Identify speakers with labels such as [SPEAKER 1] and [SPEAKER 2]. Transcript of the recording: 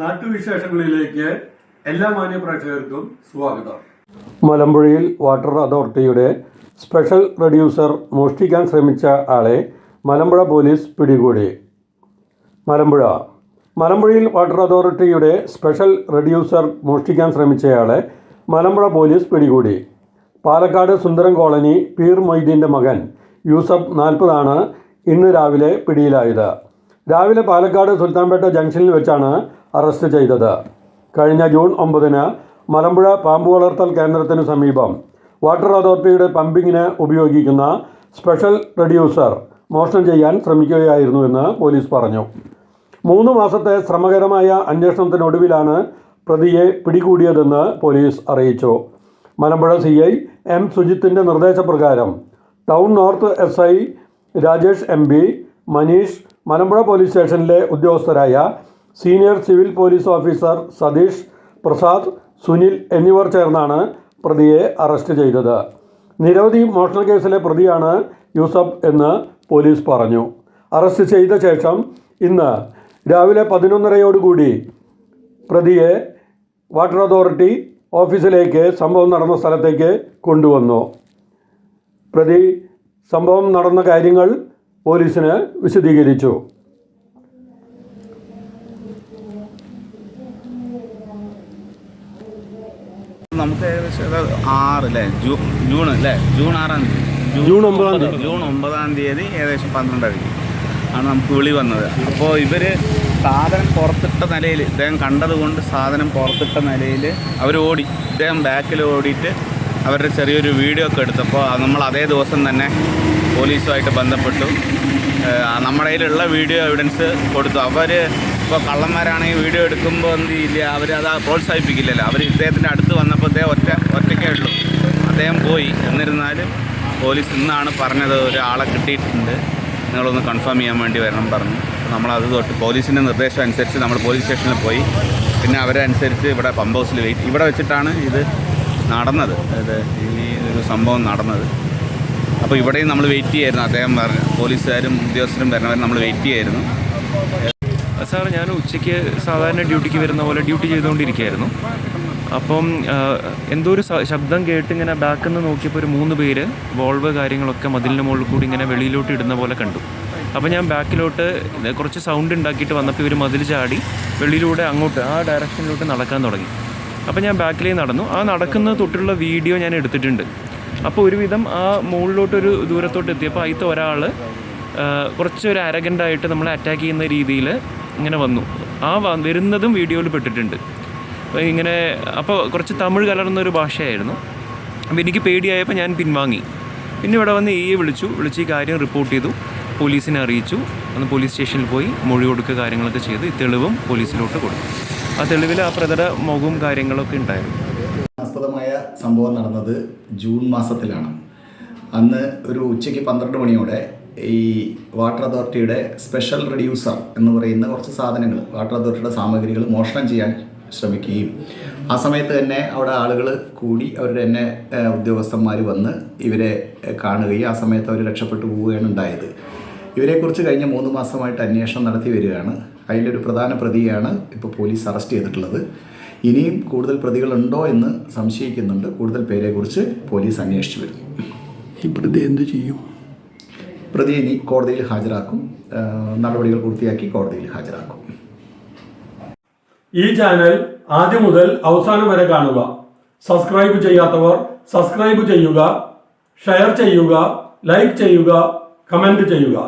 [SPEAKER 1] നാട്ടുവിശേഷങ്ങളിലേക്ക് എല്ലാ മാന്യപ്രേക്ഷകർക്കും സ്വാഗതം.
[SPEAKER 2] മലമ്പുഴയിൽ വാട്ടർ അതോറിറ്റിയുടെ സ്പെഷ്യൽ റെഡ്യൂസർ മോഷ്ടിക്കാൻ ശ്രമിച്ച ആളെ മലമ്പുഴ പോലീസ് പിടികൂടി. മലമ്പുഴ. മലമ്പുഴയിൽ വാട്ടർ അതോറിറ്റിയുടെ സ്പെഷ്യൽ റെഡ്യൂസർ മോഷ്ടിക്കാൻ ശ്രമിച്ചയാളെ മലമ്പുഴ പോലീസ് പിടികൂടി. പാലക്കാട് സുന്ദരം കോളനി പീർ മൊയ്തീന്റെ മകൻ യൂസഫ് നാൽപ്പതാണ് ഇന്ന് രാവിലെ പിടിയിലായത്. രാവിലെ പാലക്കാട് സുൽത്താൻപേട്ട ജംഗ്ഷനിൽ വെച്ചാണ് അറസ്റ്റ് ചെയ്തത്. കഴിഞ്ഞ ജൂൺ ഒമ്പതിന് മലമ്പുഴ പാമ്പ് വളർത്തൽ കേന്ദ്രത്തിന് സമീപം വാട്ടർ അതോറിറ്റിയുടെ പമ്പിങ്ങിന് ഉപയോഗിക്കുന്ന സ്പെഷ്യൽ റെഡ്യൂസർ മോഷണം ചെയ്യാൻ ശ്രമിക്കുകയായിരുന്നു എന്ന് പോലീസ് പറഞ്ഞു. മൂന്ന് മാസത്തെ ശ്രമകരമായ അന്വേഷണത്തിനൊടുവിലാണ് പ്രതിയെ പിടികൂടിയതെന്ന് പോലീസ് അറിയിച്ചു. മലമ്പുഴ സി ഐ എം സുജിത്തിന്റെ നിർദ്ദേശപ്രകാരം town north S I Rajesh M P Maneesh Malampuzha police സ്റ്റേഷനിലെ ഉദ്യോഗസ്ഥരായ senior civil police officer Satheesh Prasad Sunil എന്നിവർ ചേർന്നാണ് പ്രതിയെ അറസ്റ്റ് ചെയ്തത്. നിരവധി മോഷണ കേസിലെ പ്രതിയാണ് യൂസഫ് എന്ന് പോലീസ് പറഞ്ഞു. അറസ്റ്റ് ചെയ്ത ശേഷം ഇന്ന് രാവിലെ പതിനൊന്നരയോടുകൂടി പ്രതിയെ വാട്ടർ അതോറിറ്റി ഓഫീസിലേക്ക് സംഭവം നടന്ന സ്ഥലത്തേക്ക് കൊണ്ടുവന്നു. പ്രതി സംഭവം നടന്ന കാര്യങ്ങൾ പോലീസിന് വിശദീകരിച്ചു.
[SPEAKER 3] നമുക്ക് ഏകദേശം ആറ് അല്ലേ ജൂൺ ജൂൺ അല്ലേ ജൂൺ ആറാം തീയതി.
[SPEAKER 2] ജൂൺ ഒമ്പതാം തീയതി.
[SPEAKER 3] ജൂൺ ഒമ്പതാം തീയതി ഏകദേശം പന്ത്രണ്ടരയ്ക്ക് ആണ് നമുക്ക് വിളി വന്നത്. അപ്പോൾ ഇവർ സാധനം പുറത്തിട്ട നിലയിൽ ഇദ്ദേഹം കണ്ടതുകൊണ്ട് സാധനം പുറത്തിട്ട നിലയിൽ അവർ ഓടി. ഇദ്ദേഹം ബാക്കിൽ ഓടിയിട്ട് അവരുടെ ചെറിയൊരു വീഡിയോ ഒക്കെ എടുത്തപ്പോൾ നമ്മൾ അതേ ദിവസം തന്നെ പോലീസുമായിട്ട് ബന്ധപ്പെട്ടു. നമ്മുടെ കയ്യിലുള്ള വീഡിയോ എവിഡൻസ് കൊടുത്തു. അവർ ഇപ്പോൾ കള്ളന്മാരാണെങ്കിൽ വീഡിയോ എടുക്കുമ്പോൾ എന്ത് ചെയ്യില്ല? അവർ അത് പ്രോത്സാഹിപ്പിക്കില്ലല്ലോ. അവർ ഇദ്ദേഹത്തിന്റെ അടുത്ത് വന്നപ്പോൾ ഇദ്ദേഹം ഒറ്റ ഒറ്റയ്ക്കേ ഉള്ളൂ. അദ്ദേഹം പോയി. എന്നിരുന്നാലും പോലീസ് ഇന്നാണ് പറഞ്ഞത് ഒരാളെ കിട്ടിയിട്ടുണ്ട്. നിങ്ങളൊന്ന് കൺഫേം ചെയ്യാൻ വേണ്ടി വരണം പറഞ്ഞു. നമ്മളത് തൊട്ട് പോലീസിന്റെ നിർദ്ദേശം അനുസരിച്ച് നമ്മൾ പോലീസ് സ്റ്റേഷനിൽ പോയി. പിന്നെ അവരനുസരിച്ച് ഇവിടെ പമ്പ് ഹൗസിൽ വെയിറ്റ് ഇവിടെ വെച്ചിട്ടാണ് ഇത് നടന്നത്. ഇത് ഈ ഒരു സംഭവം നടന്നത്. അപ്പോൾ ഇവിടെയും നമ്മൾ വെയിറ്റ് ചെയ്യായിരുന്നു. അദ്ദേഹം പറഞ്ഞു പോലീസുകാരും ഉദ്യോഗസ്ഥരും വരണവരെ നമ്മൾ വെയിറ്റ് ചെയ്യായിരുന്നു.
[SPEAKER 4] സാർ ഞാൻ ഉച്ചയ്ക്ക് സാധാരണ ഡ്യൂട്ടിക്ക് വരുന്ന പോലെ ഡ്യൂട്ടി ചെയ്തുകൊണ്ടിരിക്കുകയായിരുന്നു. അപ്പം എന്തോ ഒരു ശബ്ദം കേട്ട് ഇങ്ങനെ ബാക്കിൽ നിന്ന് നോക്കിയപ്പോൾ ഒരു മൂന്ന് പേര് വോൾവ് കാര്യങ്ങളൊക്കെ മതിലിന് മുകളിൽ കൂടി ഇങ്ങനെ വെളിയിലോട്ട് ഇടുന്ന പോലെ കണ്ടു. അപ്പോൾ ഞാൻ ബാക്കിലോട്ട് കുറച്ച് സൗണ്ട് ഉണ്ടാക്കിയിട്ട് വന്നപ്പോൾ ഇവർ മതിൽ ചാടി വെളിയിലൂടെ അങ്ങോട്ട് ആ ഡയറക്ഷനിലോട്ട് നടക്കാൻ തുടങ്ങി. അപ്പോൾ ഞാൻ ബാക്കിലേ നടന്നു. ആ നടക്കുന്ന തൊട്ടുള്ള വീഡിയോ ഞാൻ എടുത്തിട്ടുണ്ട്. അപ്പോൾ ഒരുവിധം ആ മുകളിലോട്ടൊരു ദൂരത്തോട്ട് എത്തിയപ്പോൾ അതിലത്തെ ഒരാൾ കുറച്ചൊരു അരഗന്റായിട്ട് നമ്മളെ അറ്റാക്ക് ചെയ്യുന്ന രീതിയിൽ ഇങ്ങനെ വന്നു. ആ വരുന്നതും വീഡിയോയിൽ പെട്ടിട്ടുണ്ട്. അപ്പോൾ ഇങ്ങനെ അപ്പോൾ കുറച്ച് തമിഴ് കലർന്ന ഒരു ഭാഷയായിരുന്നു. അപ്പോൾ എനിക്ക് പേടിയായപ്പോൾ ഞാൻ പിൻവാങ്ങി. പിന്നെ ഇവിടെ വന്ന് എ വിളിച്ചു. വിളിച്ച് ഈ കാര്യം റിപ്പോർട്ട് ചെയ്തു. പോലീസിനെ അറിയിച്ചു. അന്ന് പോലീസ് സ്റ്റേഷനിൽ പോയി മൊഴി കൊടുക്കുക കാര്യങ്ങളൊക്കെ ചെയ്ത്. ഈ തെളിവും പോലീസിലോട്ട് കൊടുത്തു. ആ തെളിവിൽ ആ പ്രതര മുഖവും കാര്യങ്ങളൊക്കെ ഉണ്ടായിരുന്നു.
[SPEAKER 5] ആസ്പദമായ സംഭവം നടന്നത് ജൂൺ മാസത്തിലാണ്. അന്ന് ഒരു ഉച്ചയ്ക്ക് പന്ത്രണ്ട് മണിയോടെ ഈ വാട്ടർ അതോറിറ്റിയുടെ സ്പെഷ്യൽ റെഡ്യൂസർ എന്ന് പറയുന്ന കുറച്ച് സാധനങ്ങൾ വാട്ടർ അതോറിറ്റിയുടെ സാമഗ്രികൾ മോഷണം ചെയ്യാൻ ശ്രമിക്കുകയും ആ സമയത്ത് തന്നെ അവിടെ ആളുകൾ കൂടി അവരുടെ തന്നെ ഉദ്യോഗസ്ഥന്മാർ വന്ന് ഇവരെ കാണുകയും ആ സമയത്ത് അവർ രക്ഷപ്പെട്ടു പോവുകയാണ് ഉണ്ടായത്. ഇവരെക്കുറിച്ച് കഴിഞ്ഞ മൂന്ന് മാസമായിട്ട് അന്വേഷണം നടത്തി വരികയാണ്. അതിലൊരു പ്രധാന പ്രതിയാണ് ഇപ്പോൾ പോലീസ് അറസ്റ്റ് ചെയ്തിട്ടുള്ളത്. ഇനിയും കൂടുതൽ പ്രതികളുണ്ടോ എന്ന് സംശയിക്കുന്നുണ്ട്. കൂടുതൽ പേരെക്കുറിച്ച് പോലീസ് അന്വേഷിച്ചു വരുന്നു.
[SPEAKER 6] ഈ പ്രതി എന്ത് ചെയ്യും?
[SPEAKER 5] പ്രതി ഇനി കോടതിയിൽ ഹാജരാക്കും. നടപടികൾ പൂർത്തിയാക്കി കോടതിയിൽ ഹാജരാക്കും.
[SPEAKER 1] ഈ ചാനൽ ആദ്യം മുതൽ അവസാനം വരെ കാണുക. സബ്സ്ക്രൈബ് ചെയ്യാത്തവർ സബ്സ്ക്രൈബ് ചെയ്യുക ഷെയർ ചെയ്യുക ലൈക്ക് ചെയ്യുക കമന്റ് ചെയ്യുക.